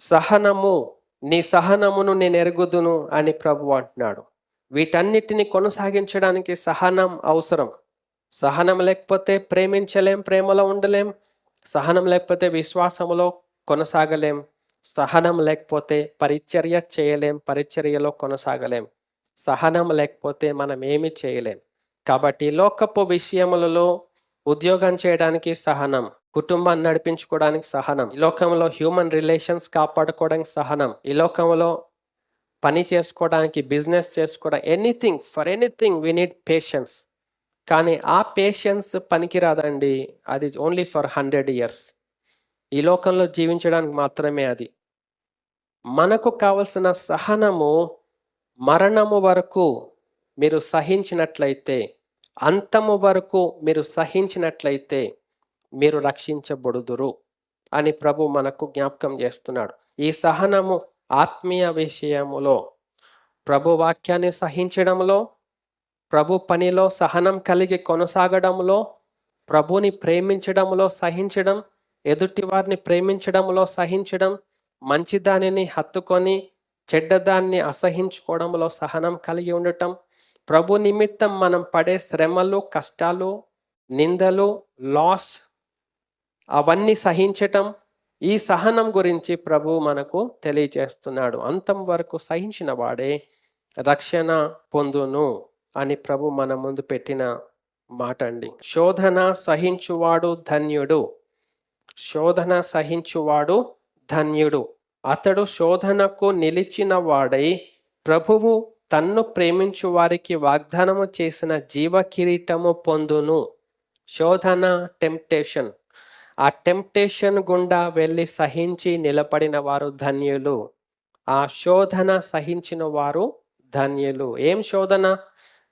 సహనము నీ సహనమును నేను ఎరుగుదును అని ప్రభు అంటున్నాడు. వీటన్నిటిని కొనసాగించడానికి సహనం అవసరం. సహనం లేకపోతే ప్రేమించలేం ప్రేమలో ఉండలేం. సహనం లేకపోతే విశ్వాసములో కొనసాగలేం. సహనం లేకపోతే పరిచర్య చేయలేం పరిచర్యలో కొనసాగలేం. సహనం లేకపోతే మనం ఏమి చేయలేం. కాబట్టి లోకపు విషయములలో ఉద్యోగం చేయడానికి సహనం. కుటుంబాన్ని నడిపించుకోవడానికి సహనం. ఈ లోకంలో హ్యూమన్ రిలేషన్స్ కాపాడుకోవడానికి సహనం. ఈ లోకంలో పని చేసుకోవడానికి బిజినెస్ చేసుకోవడం anything for anything we need patience కానీ ఆ పేషెన్స్ పనికిరాదండి. అది ఓన్లీ ఫర్ హండ్రెడ్ ఇయర్స్ ఈ లోకంలో జీవించడానికి మాత్రమే అది. మనకు కావలసిన సహనము మరణము వరకు మీరు సహించినట్లయితే అంతము వరకు మీరు సహించినట్లయితే మీరు రక్షించబడుదురు అని ప్రభు మనకు జ్ఞాపకం చేస్తున్నాడు. ఈ సహనము ఆత్మీయ విషయములో ప్రభు వాక్యాన్ని సహించడంలో ప్రభు పనిలో సహనం కలిగి కొనసాగడంలో ప్రభుని ప్రేమించడంలో సహించడం ఎదుటి వారిని ప్రేమించడంలో సహించడం మంచి దానిని హత్తుకొని చెడ్డదాన్ని అసహించుకోవడంలో సహనం కలిగి ఉండటం ప్రభు నిమిత్తం మనం పడే శ్రమలు కష్టాలు నిందలు లాస్ అవన్నీ సహించటం ఈ సహనం గురించి ప్రభు మనకు తెలియజేస్తున్నాడు. అంతం వరకు సహించిన వాడే రక్షణ పొందును అని ప్రభు మన ముందు పెట్టిన మాట అండి శోధన సహించువాడు ధన్యుడు. శోధన సహించువాడు ధన్యుడు. అతడు శోధనకు నిలిచిన వాడై ప్రభువు తన్ను ప్రేమించు వారికి వాగ్దానము చేసిన జీవ కిరీటము పొందును. శోధన టెంప్టేషన్. ఆ టెంప్టేషన్ గుండా వెళ్ళి సహించి నిలబడిన వారు ధన్యులు. ఆ శోధన సహించిన వారు ధన్యులు. ఏం శోధన?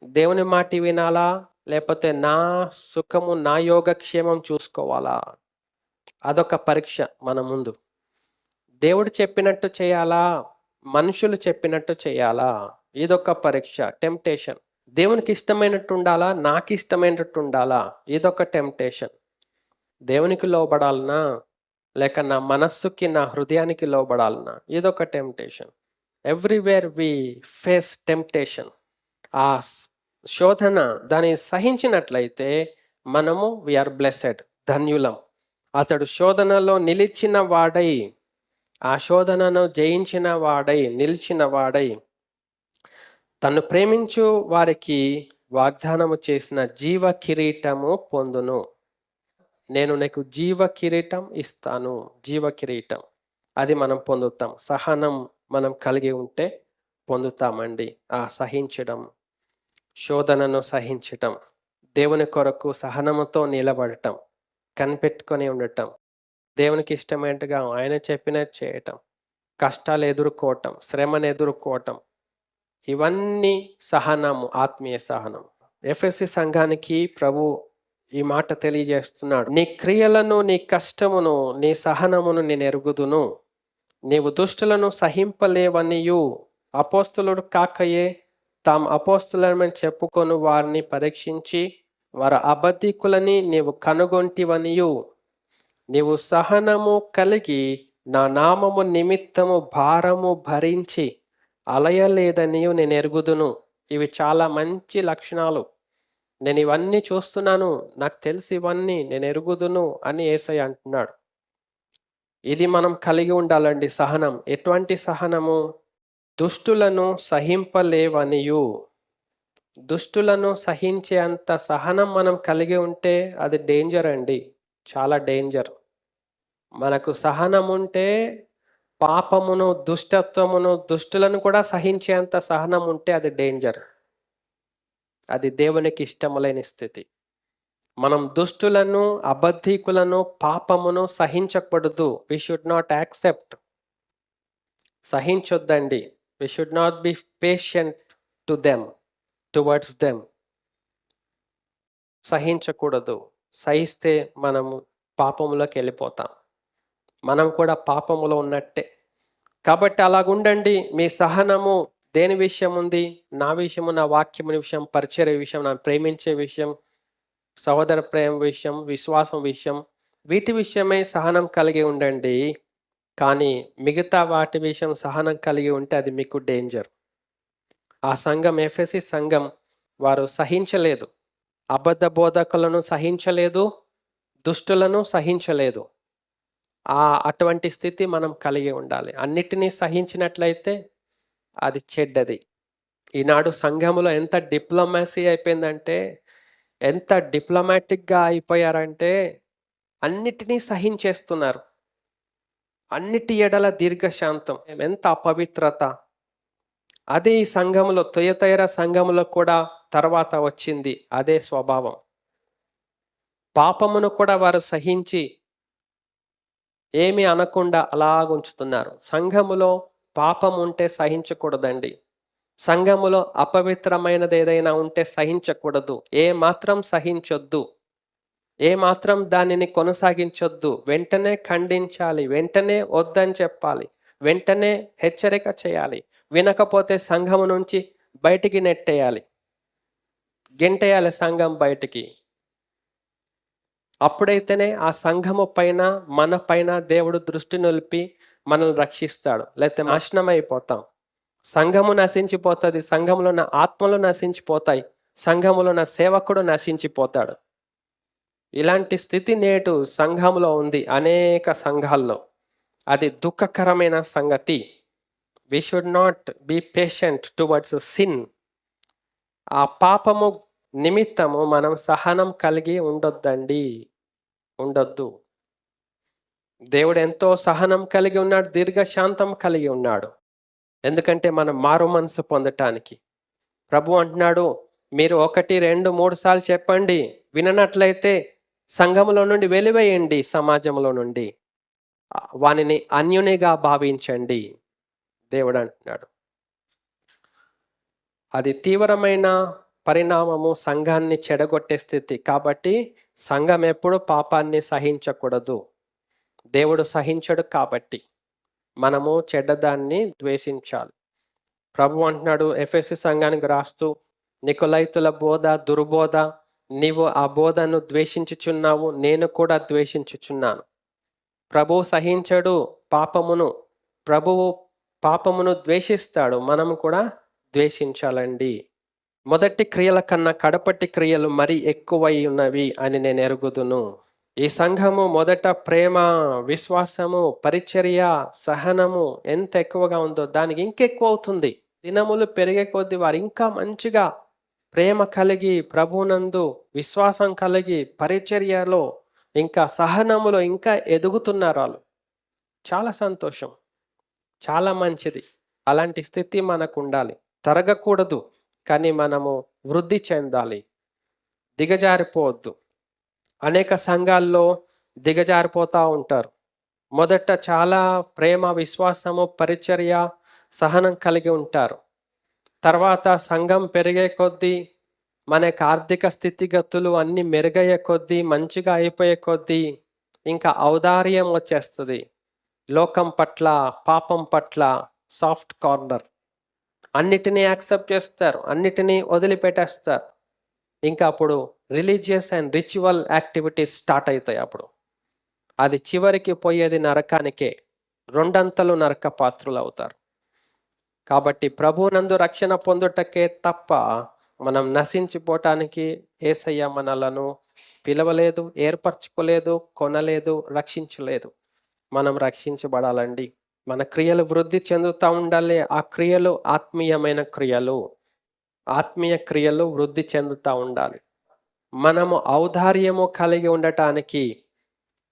దేవుని మాట వినాలా? లేకపోతే నా సుఖము నా యోగక్షేమం చూసుకోవాలా? అదొక పరీక్ష మన ముందు. దేవుడు చెప్పినట్టు చేయాలా? మనుషులు చెప్పినట్టు చేయాలా? ఇదొక పరీక్ష టెంప్టేషన్. దేవునికి ఇష్టమైనట్టు ఉండాలా? నాకు ఇష్టమైనట్టు ఉండాలా? ఇదొక టెంప్టేషన్. దేవునికి లోబడాలనా? లేక నా మనస్సుకి నా హృదయానికి లోబడాలనా? ఇదొక temptation. Everywhere we face temptation. ఆ శోధన దాన్ని సహించినట్లయితే మనము వీఆర్ బ్లెస్సెడ్ ధన్యులం. అతడు శోధనలో నిలిచిన వాడై ఆ శోధనను జయించిన వాడై నిలిచిన వాడై తను ప్రేమించు వారికి వాగ్దానము చేసిన జీవ కిరీటము పొందును. నేను నీకు జీవ కిరీటం ఇస్తాను. జీవ కిరీటం. అది మనం పొందుతాం. సహనం మనం కలిగి ఉంటే పొందుతామండి. ఆ సహించడం శోధనను సహించటం దేవుని కొరకు సహనముతో నిలబడటం కనిపెట్టుకొని ఉండటం దేవునికి ఇష్టమైనట్టుగా ఆయన చెప్పిన చేయటం కష్టాలు ఎదుర్కోవటం శ్రమను ఎదుర్కోవటం ఇవన్నీ సహనము ఆత్మీయ సహనం. ఎఫ్ఎస్సి సంఘానికి ప్రభు ఈ మాట తెలియజేస్తున్నాడు. నీ క్రియలను నీ కష్టమును నీ సహనమును నేను ఎరుగుదును. నీవు దుష్టులను సహింపలేవనియు. అపోస్తులుడు కాకయే తాము అపోస్తులమని చెప్పుకొని వారిని పరీక్షించి వారి అబద్ధికులని నీవు కనుగొంటివనియు. నీవు సహనము కలిగి నా నామము నిమిత్తము భారము భరించి అలయలేదనియు నేను ఎరుగుదును. ఇవి చాలా మంచి లక్షణాలు. నేను ఇవన్నీ చూస్తున్నాను నాకు తెలిసి ఇవన్నీ నేను ఎరుగుదును అని ఏసై అంటున్నాడు. ఇది మనం కలిగి ఉండాలండి సహనం. ఎటువంటి సహనము? దుష్టులను సహింపలేవనియు. దుష్టులను సహించే అంత సహనం మనం కలిగి ఉంటే అది డేంజర్ అండి. చాలా డేంజర్. మనకు సహనం ఉంటే పాపమును దుష్టత్వమును దుష్టులను కూడా సహించేంత సహనం ఉంటే అది డేంజర్. అది దేవునికి ఇష్టములైన స్థితి. మనం దుష్టులను అబద్ధికులను పాపమును సహించకూడదు. We should not accept సహించొద్దండి. We should not be patient to them towards them సహించకూడదు. సహిస్తే మనము పాపములోకి వెళ్ళిపోతాం. మనం కూడా పాపములో ఉన్నట్టే. కాబట్టి అలాగుండండి. మీ సహనము దేని విషయం ఉంది నా విషయము నా వాక్యముని విషయం పరిచయ విషయం నా ప్రేమించే విషయం సహోదర ప్రేమ విషయం విశ్వాసం విషయం వీటి విషయమే సహనం కలిగి ఉండండి. కానీ మిగతా వాటి విషయం సహనం కలిగి ఉంటే అది మీకు డేంజర్ ఆ సంఘం ఎఫ్ఎస్సి సంఘం వారు సహించలేదు. అబద్ధ బోధకులను సహించలేదు దుష్టులను సహించలేదు. ఆ అటువంటి స్థితి మనం కలిగి ఉండాలి. అన్నిటినీ సహించినట్లయితే అది చెడ్డది. ఈనాడు సంఘములో ఎంత డిప్లొమాసీ అయిపోయిందంటే ఎంత డిప్లొమాటిక్గా అయిపోయారంటే అన్నిటినీ సహించేస్తున్నారు. అన్నిటి ఎడల దీర్ఘశాంతం ఎంత అపవిత్రత. అదే ఈ సంఘములో తొయతైర సంఘములో కూడా తర్వాత వచ్చింది అదే స్వభావం. పాపమును కూడా వారు సహించి ఏమి అనకుండా అలాగుంచుతున్నారు. సంఘములో పాపం ఉంటే సహించకూడదండి. సంఘములో అపవిత్రమైనది ఏదైనా ఉంటే సహించకూడదు. ఏ మాత్రం సహించొద్దు. ఏ మాత్రం దానిని కొనసాగించొద్దు. వెంటనే ఖండించాలి. వెంటనే వద్దని చెప్పాలి. వెంటనే హెచ్చరిక చేయాలి. వినకపోతే సంఘము నుంచి బయటికి నెట్టేయాలి. గెంటేయాలి సంఘం బయటికి. అప్పుడైతేనే ఆ సంఘము పైన మన పైన దేవుడు దృష్టి నిలిపి మనల్ని రక్షిస్తాడు. లేకపోతే నాశనం అయిపోతాం సంఘము నశించిపోతుంది. సంఘంలో ఉన్న ఆత్మలు నశించిపోతాయి. సంఘములో ఉన్న సేవకుడు నశించిపోతాడు. ఇలాంటి స్థితి నేటు సంఘంలో ఉంది. అనేక సంఘాల్లో. అది దుఃఖకరమైన సంగతి. We should not be patient towards sin ఆ పాపము నిమిత్తము మనం సహనం కలిగి ఉండొద్దండి. ఉండొద్దు. దేవుడు ఎంతో సహనం కలిగి ఉన్నాడు దీర్ఘశాంతం కలిగి ఉన్నాడు. ఎందుకంటే మనం మారు మనసు పొందటానికి. ప్రభు అంటున్నాడు మీరు ఒకటి రెండు మూడు సార్లు చెప్పండి విననట్లయితే సంఘములో నుండి వెలివేయండి సమాజంలో నుండి. వానిని అన్యునిగా భావించండి దేవుడు అంటున్నాడు. అది తీవ్రమైన పరిణామము సంఘాన్ని చెడగొట్టే స్థితి. కాబట్టి సంఘం ఎప్పుడు పాపాన్ని సహించకూడదు. దేవుడు సహించడు కాబట్టి మనము చెడ్డదాన్ని ద్వేషించాలి. ప్రభు అంటున్నాడు ఎఫ్ఎస్సి సంఘానికి రాస్తూ నికులైతుల బోధ దుర్బోధ నీవు ఆ బోధను ద్వేషించుచున్నావు నేను కూడా ద్వేషించుచున్నాను. ప్రభు సహించడు పాపమును ప్రభువు పాపమును ద్వేషిస్తాడు మనం కూడా ద్వేషించాలండి. మొదటి క్రియల కన్నా కడపటి క్రియలు మరీ ఎక్కువై ఉన్నవి అని నేను ఎరుగుదును. ఈ సంఘము మొదట ప్రేమ విశ్వాసము పరిచర్య సహనము ఎంత ఎక్కువగా ఉందో దానికి ఇంకెక్కువ అవుతుంది. దినములు పెరిగే కొద్దీ వారు ఇంకా మంచిగా ప్రేమ కలిగి ప్రభునందు విశ్వాసం కలిగి పరిచర్యలో ఇంకా సహనములో ఇంకా ఎదుగుతున్నారు వాళ్ళు. చాలా సంతోషం. చాలా మంచిది. అలాంటి స్థితి మనకు ఉండాలి తరగకూడదు. కానీ మనము వృద్ధి చెందాలి. దిగజారిపోవద్దు. అనేక సంఘాల్లో దిగజారిపోతూ ఉంటారు. మొదట చాలా ప్రేమ విశ్వాసము పరిచర్య సహనం కలిగి ఉంటారు. తర్వాత సంఘం పెరిగే కొద్దీ మన యొక్క ఆర్థిక స్థితిగతులు అన్నీ మెరుగయ్యే కొద్దీ మంచిగా అయిపోయే కొద్దీ ఇంకా ఔదార్యం వచ్చేస్తుంది. లోకం పట్ల పాపం పట్ల సాఫ్ట్ కార్నర్. అన్నిటినీ యాక్సెప్ట్ చేస్తారు అన్నిటినీ వదిలిపెట్టేస్తారు. ఇంకా అప్పుడు religious and ritual activities start అవుతాయి అప్పుడు. అది చివరికి పోయేది నరకానికే. రెండంతలు నరక పాత్రులు అవుతారు కాబట్టి ప్రభునందు రక్షణ పొందుటకే తప్ప మనం నశించిపోవటానికి ఏసయ్య మనలను పిలవలేదు ఏర్పరచుకోలేదు కొనలేదు రక్షించలేదు. మనం రక్షించబడాలండి. మన క్రియలు వృద్ధి చెందుతూ ఉండాలి. ఆ క్రియలు ఆత్మీయమైన క్రియలు. ఆత్మీయ క్రియలు వృద్ధి చెందుతూ ఉండాలి. మనము ఔదార్యము కలిగి ఉండటానికి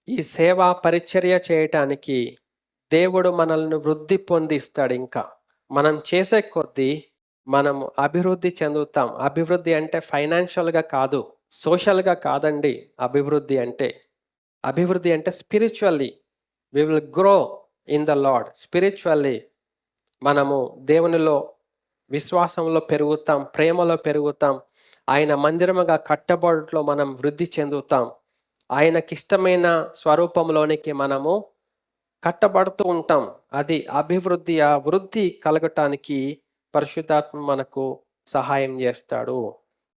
ఈ సేవా పరిచర్య చేయటానికి దేవుడు మనల్ని వృద్ధి పొందిస్తాడు ఇంకా. మనం చేసే కొద్దీ మనము అభివృద్ధి చెందుతాం. అభివృద్ధి అంటే ఫైనాన్షియల్గా కాదు సోషల్గా కాదండి అభివృద్ధి అంటే. అభివృద్ధి అంటే spiritually we will grow in the lord spiritually మనము దేవునిలో విశ్వాసంలో పెరుగుతాం ప్రేమలో పెరుగుతాం ఆయన మందిరముగా కట్టబడట్లో మనం వృద్ధి చెందుతాం. ఆయనకిష్టమైన స్వరూపంలోనికి మనము కట్టబడుతూ ఉంటాం. అది అభివృద్ధి ఆ వృద్ధి కలగటానికి పరిశుద్ధాత్మ మనకు సహాయం చేస్తాడు.